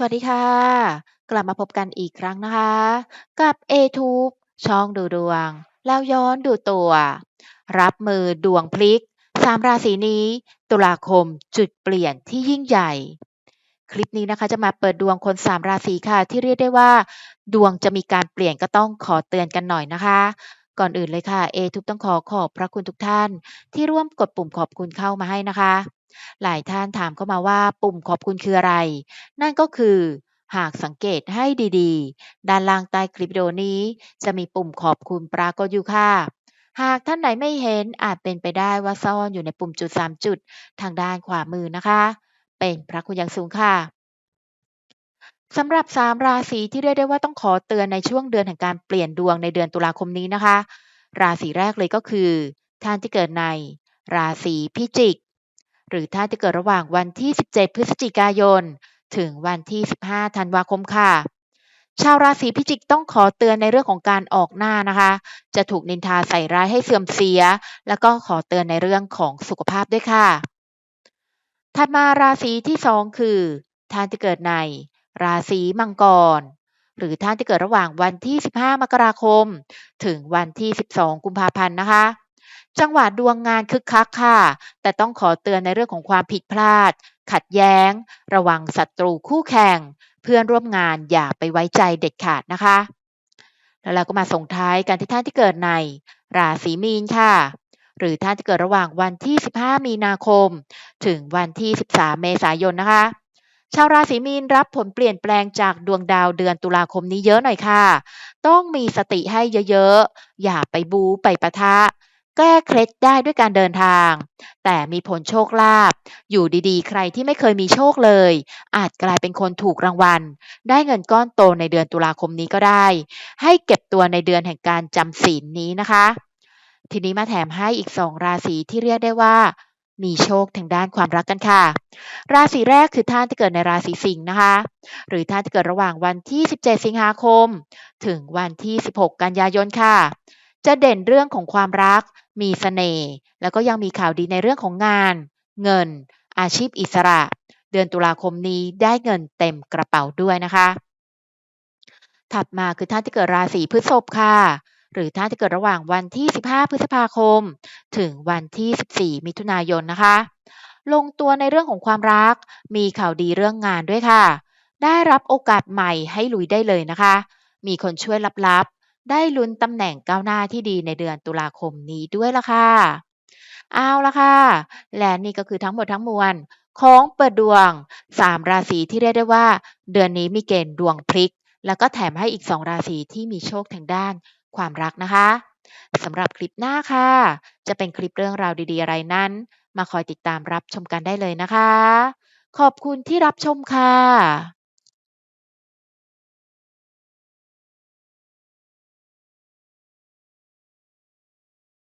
สวัสดีค่ะ กลับมาพบกันอีกครั้งนะคะ กับ a t u b e ช่องดูดวง แล้วย้อนดูตัว รับมือดวงพลิก3ราศีนี้ ตุลาคมจุดเปลี่ยนที่ยิ่งใหญ่ คลิปนี้นะคะจะมาเปิดดวงคน3ราศีค่ะ ที่เรียกได้ว่า ดวงจะมีการเปลี่ยนก็ต้องขอเตือนกันหน่อยนะคะก่อนอื่นเลยค่ะ a t u b e ต้องขอขอบพระคุณทุกท่าน ที่ร่วมกดปุ่มขอบคุณเข้ามาให้นะคะ หลายท่านถามเข้ามาว่าปุ่มขอบคุณคืออะไร นั่นก็คือ หากสังเกตให้ดีๆ ด้านล่างใต้คลิปวิดีโอนี้ จะมีปุ่มขอบคุณปรากฏอยู่ค่ะ หากท่านไหนไม่เห็นอาจเป็นไปได้ว่าซ่อนอยู่ในปุ่มจุด 3 จุด ทางด้านขวามือนะคะ เป็นพระคุณอย่างสูงค่ะสำหรับ 3 ราศีที่เรียกได้ว่าต้องขอเตือนในช่วงเดือนแห่งการเปลี่ยนดวงในเดือนตุลาคมนี้นะคะ ราศีแรกเลยก็คือ ท่านที่เกิดใน ราศีพิจิก หรือท่านที่เกิดระหว่างวันที่ 17 พฤศจิกายน ถึงวันที่ 15 ธันวาคมค่ะ ชาวราศีพิจิกต้องขอเตือนในเรื่องของการออกหน้านะคะ จะถูกนินทาใส่ร้ายให้เสื่อมเสีย แล้วก็ขอเตือนในเรื่องของสุขภาพด้วยค่ะ ถัดมาราศีที่2คือท่านที่เกิดใน ราศีมังกร หรือท่านที่เกิดระหว่างวันที่ 15 มกราคม ถึงวันที่ 12 กุมภาพันธ์นะคะ จังหวะดวงงานคึกคักค่ะ แต่ต้องขอเตือนในเรื่องของความผิดพลาด ขัดแย้ง ระวังศัตรูคู่แข่ง เพื่อนร่วมงานอย่าไปไว้ใจเด็ดขาดนะคะ แล้วเราก็มาส่งท้ายกันที่ท่านที่เกิดใน ราศีมีนค่ะ หรือท่านที่เกิดระหว่างวันที่ 15 มีนาคม ถึงวันที่ 13 เมษายนนะคะชาวราศีมีนรับผลเปลี่ยนแปลงจากดวงดาวเดือนตุลาคมนี้เยอะหน่อยค่ะ ต้องมีสติให้เยอะๆ อย่าไปบู๊ไปปะทะ แก้เคล็ดได้ด้วยการเดินทาง แต่มีผลโชคลาภอยู่ดีๆ ใครที่ไม่เคยมีโชคเลย อาจกลายเป็นคนถูกรางวัล ได้เงินก้อนโตในเดือนตุลาคมนี้ก็ได้ ให้เก็บตัวในเดือนแห่งการจำศีลนี้นะคะ ทีนี้มาแถมให้อีก2ราศีที่เรียกได้ว่ามีโชคทางด้านความรักกันค่ะ ราศีแรกคือท่านที่เกิดในราศีสิงห์นะคะ หรือท่านที่เกิดระหว่างวันที่ 17 สิงหาคม ถึงวันที่ 16 กันยายนค่ะ จะเด่นเรื่องของความรัก มีเสน่ห์แล้วก็ยังมีข่าวดีในเรื่องของงาน เงิน อาชีพอิสระ เดือนตุลาคมนี้ได้เงินเต็มกระเป๋าด้วยนะคะ ถัดมาคือท่านที่เกิดราศีพฤษภค่ะหรือท่านที่เกิดระหว่างวันที่ 15 พฤษภาคม ถึงวันที่ 14 มิถุนายนนะคะ ลงตัวในเรื่องของความรัก มีข่าวดีเรื่องงานด้วยค่ะ ได้รับโอกาสใหม่ให้ลุยได้เลยนะคะ มีคนช่วยลับ ได้ลุ้นตำแหน่งก้าวหน้าที่ดีในเดือนตุลาคมนี้ด้วยล่ะค่ะ เอาละค่ะ และนี่ก็คือทั้งหมดทั้งมวลของเปิดดวง 3 ราศีที่เรียกได้ว่า เดือนนี้มีเกณฑ์ดวงพลิก แล้วก็แถมให้อีก 2 ราศีที่มีโชคทางด้านความรักนะคะสำหรับคลิปหน้าค่ะ จะเป็นคลิปเรื่องราวดีๆอะไรนั้น มาคอยติดตามรับชมกันได้เลยนะคะ ขอบคุณที่รับชมค่ะ